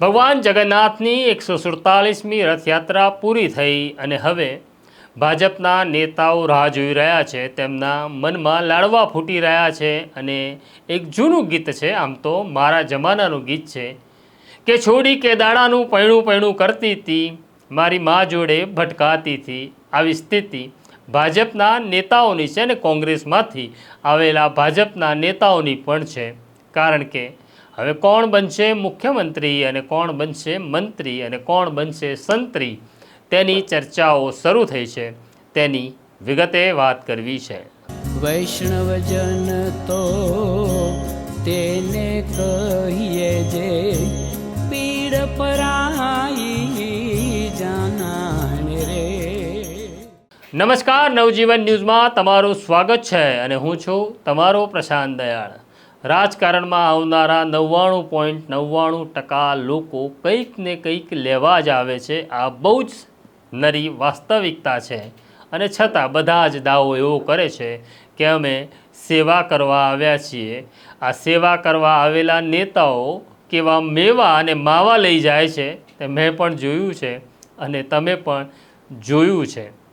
ભગવાન જગન્નાથની એકસો સુડતાલીસમી રથયાત્રા પૂરી થઈ અને હવે ભાજપના નેતાઓ રાહ જોઈ રહ્યા છે, તેમના મનમાં લાડવા ફૂટી રહ્યા છે અને એક જૂનું ગીત છે, આમ તો મારા જમાનાનું ગીત છે, કે છોડી કે દાડાનું પૈણું પૈણું કરતી હતી, મારી મા જોડે ભટકાતી હતી, આવી સ્થિતિ ભાજપના નેતાઓની છે અને કોંગ્રેસમાંથી આવેલા ભાજપના નેતાઓની પણ છે, કારણ કે હવે કોણ બનશે મુખ્યમંત્રી અને કોણ બનશે મંત્રી અને કોણ બનશે સંત્રી? તેની ચર્ચાઓ શરૂ થઈ છે. તેની વિગતે વાત કરવી છે. વૈષ્ણવજન તો તેને કહીએ જે પીડ પરાઈ જાનાને રે. નમસ્કાર નવજીવન ન્યૂઝમાં તમારું સ્વાગત છે અને હું છું તમારો પ્રશાંત દયાળ. રાજકારણમાં આવનારા નવ્વાણું પોઈન્ટ નવ્વાણું ટકા લોકો કંઈક ને કંઈક લેવા જ આવે છે. આ બહુ જ નરી વાસ્તવિકતા છે. અને છતાં બધા જ દાવો એવો કરે છે કે અમે સેવા કરવા આવ્યા છીએ. આ સેવા કરવા આવેલા નેતાઓ કેવા મેવા અને માવા લઈ જાય છે તે મેં પણ જોયું છે અને તમે પણ જોયું છે.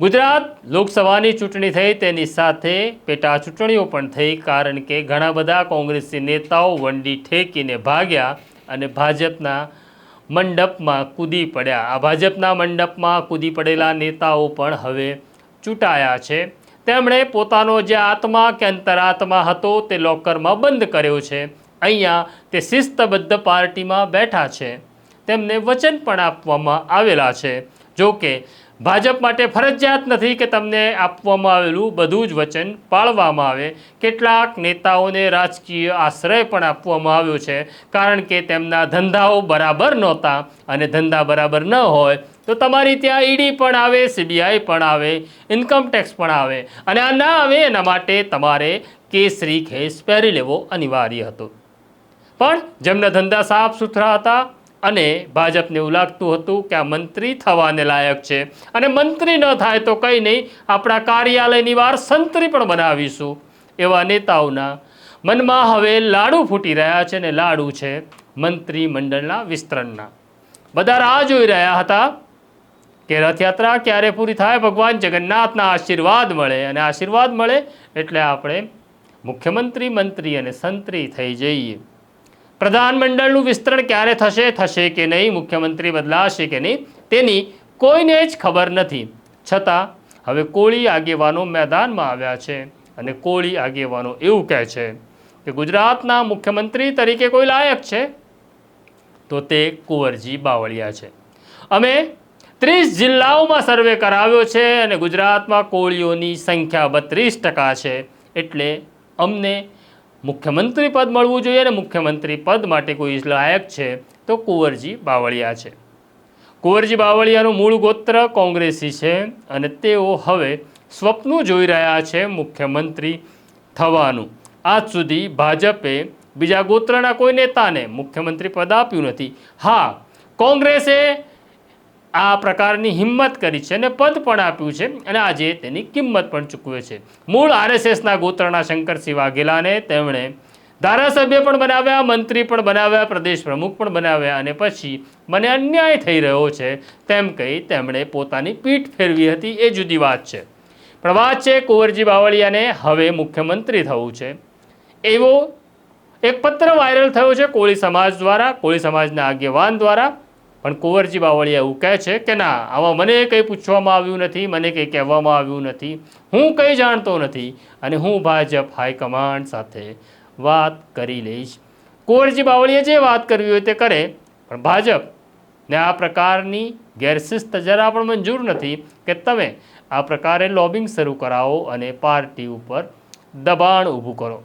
ગુજરાત લોકસભાની ચૂંટણી થઈ, તેની સાથે પેટા ચૂંટણીઓ પણ થઈ, કારણ કે ઘણા બધા કોંગ્રેસી નેતાઓ વંડી ઠેકીને ભાગ્યા અને ભાજપના મંડપમાં કૂદી પડ્યા. આ ભાજપના મંડપમાં કૂદી પડેલા નેતાઓ પણ હવે ચૂંટાયા છે. તેમણે પોતાનો જે આત્મા કે અંતરાત્મા હતો તે લોકરમાં બંધ કર્યો છે. અહીંયા તે શિસ્તબદ્ધ પાર્ટીમાં બેઠા છે. તેમને વચન પણ આપવામાં આવેલા છે. જો કે ભાજપ માટે ફરજિયાત નથી કે તમને આપવામાં આવેલું બધું જ વચન પાળવામાં આવે. કેટલાક નેતાઓને રાજકીય આશ્રય પણ આપવામાં આવ્યો છે. કારણ કે તેમના ધંધાઓ બરાબર નહોતા અને ધંધા બરાબર ન હોય તો તમારી ત્યાં ઈડી પણ આવે, સીબીઆઈ પણ આવે ઇન્કમટેક્સ પણ આવે. અને આ ના આવે એના માટે તમારે કેસરી ખેસ પહેરી લેવો અનિવાર્ય હતો. પણ જેમના ધંધા સાફ સુથરા હતા અને ભાજપને એવું લાગતું હતું કે આ મંત્રી થવાને લાયક છે. અને મંત્રી ન થાય તો કંઈ નહીં, આપણા કાર્યાલયની વાર સંત્રી પણ બનાવીશું, એવા નેતાઓના મનમાં હવે લાડુ ફૂટી રહ્યા છે અને લાડુ છે મંત્રી મંડળના વિસ્તરણના. બધા રાહ જોઈ રહ્યા હતા કે રથયાત્રા ક્યારે પૂરી થાય, ભગવાન જગન્નાથના આશીર્વાદ મળે. અને આશીર્વાદ મળે એટલે આપણે મુખ્યમંત્રી, મંત્રી અને સંત્રી થઈ જઈએ. પ્રધાનમંડળનું વિસ્તરણ ક્યારે થશે? થશે કે નહીં? મુખ્યમંત્રી બદલાશે કે નહીં? તેની કોઈને જ ખબર નથી. છતાં, હવે કોળી આગેવાનો મેદાનમાં આવ્યા છે અને કોળી આગેવાનો એવું કહે છે કે ગુજરાતના મુખ્યમંત્રી તરીકે કોઈ લાયક છે? તો તે કુંવરજી બાવળિયા છે. અમે ત્રીસ જિલ્લાઓમાં સર્વે કરાવ્યો છે અને ગુજરાતમાં કોળીઓની સંખ્યા બત્રીસ ટકા છે. એટલે અમને મુખ્યમંત્રી પદ મળવું જોઈએ અને મુખ્યમંત્રી પદ માટે કોઈ લાયક છે તો કુંવરજી બાવળિયા છે. કુંવરજી બાવળિયાનું મૂળ ગોત્ર કોંગ્રેસી છે અને તેઓ હવે સ્વપ્નું જોઈ રહ્યા છે મુખ્યમંત્રી થવાનું. આજ સુધી ભાજપે બીજા ગોત્રના કોઈ નેતાને મુખ્યમંત્રી પદ આપ્યું નથી. હા, કોંગ્રેસે આ પ્રકારની હિંમત કરી છે અને પદ પણ આપ્યું છે અને આજે તેની કિંમત પણ ચૂકવે છે. મૂળ આરએસએસના ગોત્રના શંકરસિંહ વાઘેલાને તેમણે ધારાસભ્ય પણ બનાવ્યા, મંત્રી પણ બનાવ્યા, પ્રદેશ પ્રમુખ પણ બનાવ્યા અને પછી મને અન્યાય થઈ રહ્યો છે તેમ કહી તેમણે પોતાની પીઠ ફેરવી હતી. એ જુદી વાત છે. પણ વાત છે, કુંવરજી બાવળિયાને હવે મુખ્યમંત્રી થવું છે. એવો એક પત્ર વાયરલ થયો છે કોળી સમાજ દ્વારા, કોળી સમાજના આગેવાન દ્વારા. પણ કુંવરજી બાવળીયા એવું કહે છે કે ના આમાં મને કંઈ પૂછવામાં આવ્યું નથી, મને કંઈ કહેવામાં આવ્યું નથી, હું કંઈ જાણતો નથી અને હું ભાજપ હાઈકમાન્ડ સાથે વાત કરી લઈશ. કુંવરજી બાવળીએ જે વાત કરવી હોય તે કરે, પણ ભાજપ ને આ પ્રકારની ગેરશિસ્ત જરા પણ મંજૂર નથી કે તમે આ પ્રકારે લોબિંગ શરૂ કરાવો અને પાર્ટી ઉપર દબાણ ઊભું કરો.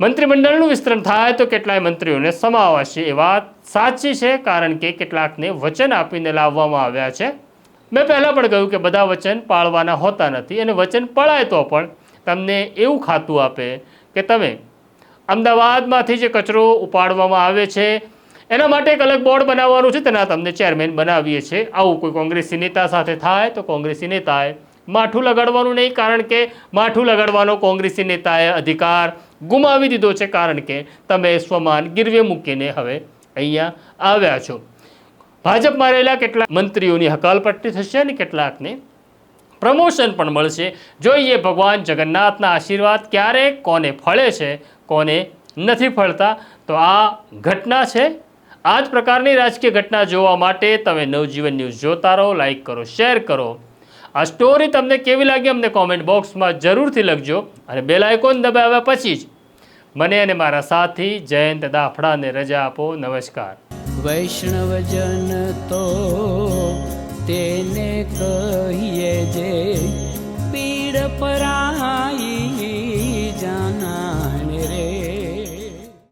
મંત્રીમંડળનું વિસ્તરણ થાય તો કેટલાય મંત્રીઓને સમાવાશે એ વાત સાચી છે, કારણ કે કેટલાકને વચન આપીને લાવવામાં આવ્યા છે. મેં પહેલાં પણ કહ્યું કે બધા વચન પાળવાના હોતા નથી અને વચન પળાય તો પણ તમને એવું ખાતું આપે કે તમે અમદાવાદમાંથી જે કચરો ઉપાડવામાં આવે છે, એના માટે એક અલગ બોર્ડ બનાવવાનું છે, તેના તમને ચેરમેન બનાવીએ છીએ. આવું કોઈ કોંગ્રેસી નેતા સાથે થાય તો કોંગ્રેસી નેતાએ માઠું લગાડવાનું નહીં, કારણ કે માઠું લગાડવાનો કોંગ્રેસી નેતાએ અધિકાર ગુમાવી દીધો છે કારણ કે તમે સ્વમાન ગીરવે મૂકીને હવે અહીંયા આવ્યા છો. ભાજપમાં રહેલા કેટલાક મંત્રીઓની હકાલપટ્ટી થશે અને કેટલાકને પ્રમોશન પણ મળશે. જોઈએ ભગવાન જગન્નાથના આશીર્વાદ ક્યારે, કોને ફળે છે, કોને નથી ફળતા. તો આ ઘટના છે. આ જ પ્રકારની રાજકીય ઘટના જોવા માટે તમે નવજીવન ન્યૂઝ જોતા રહો લાઇક કરો, શેર કરો. આ સ્ટોરી તમને કેવી લાગી અમને કોમેન્ટ બોક્સમાં જરૂરથી લખજો અને બેલ આઇકોન દબાવ્યા પછી જ મને અને મારા સાથી જયંત દાફડાને રજા આપો. નમસ્કાર. વૈષ્ણવજન તો